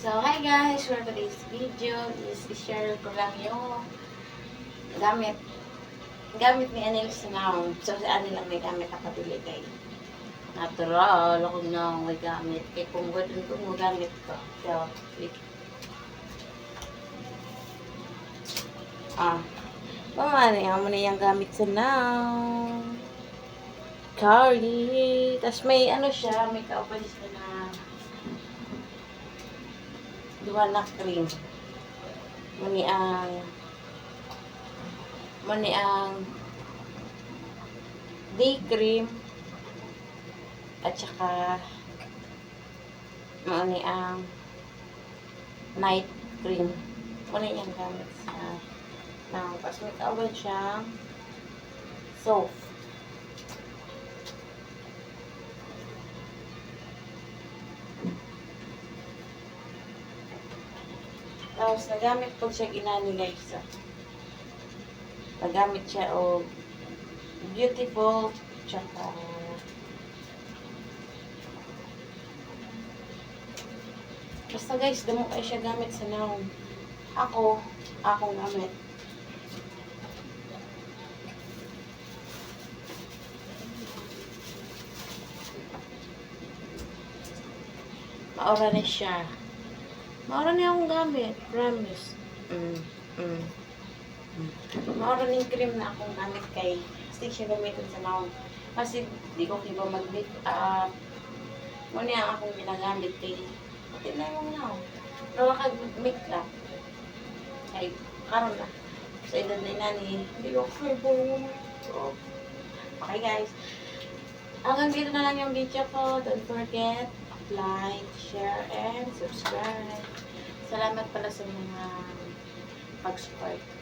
So, hi guys! For today's video is i-share ko lang yung gamit gamit ni Anil Sinang. So, si Anil lang may gamit ako pili kay natural ako na may gamit. Kaya kung gano'n ko mo gamit ko. So, wait. Ah. Pamana yan mo na yung gamit sa now. Curry. Tapos may ano siya, may kaupan siya na duwa na cream. Muni ang muni ang day cream at saka muni ang night cream. Muni yung gamit sa. Tapos may kauban siyang soap. Tapos nagamit po siya ginani guys. ah. Nagamit siya o beautiful tsaka Basta guys, damo kayo siya gamit sa naong. Ako, akong gamit. Maura na siya. Maura na akong gamit. Promise. Mm, mm. Maura na yung cream na akong gamit kay stick siya gamitin sa naong. Kasi di ko kiba mag-make up. Muna ang akong ginagamit kay pati na yung naong. Pero makag-make up. Kay karon na. Sa edad na inani, hindi ko kiba. So, okay guys. Hanggang dito na lang yung video ko. Don't forget, like, share, and subscribe. Salamat pala sa mga pag-support.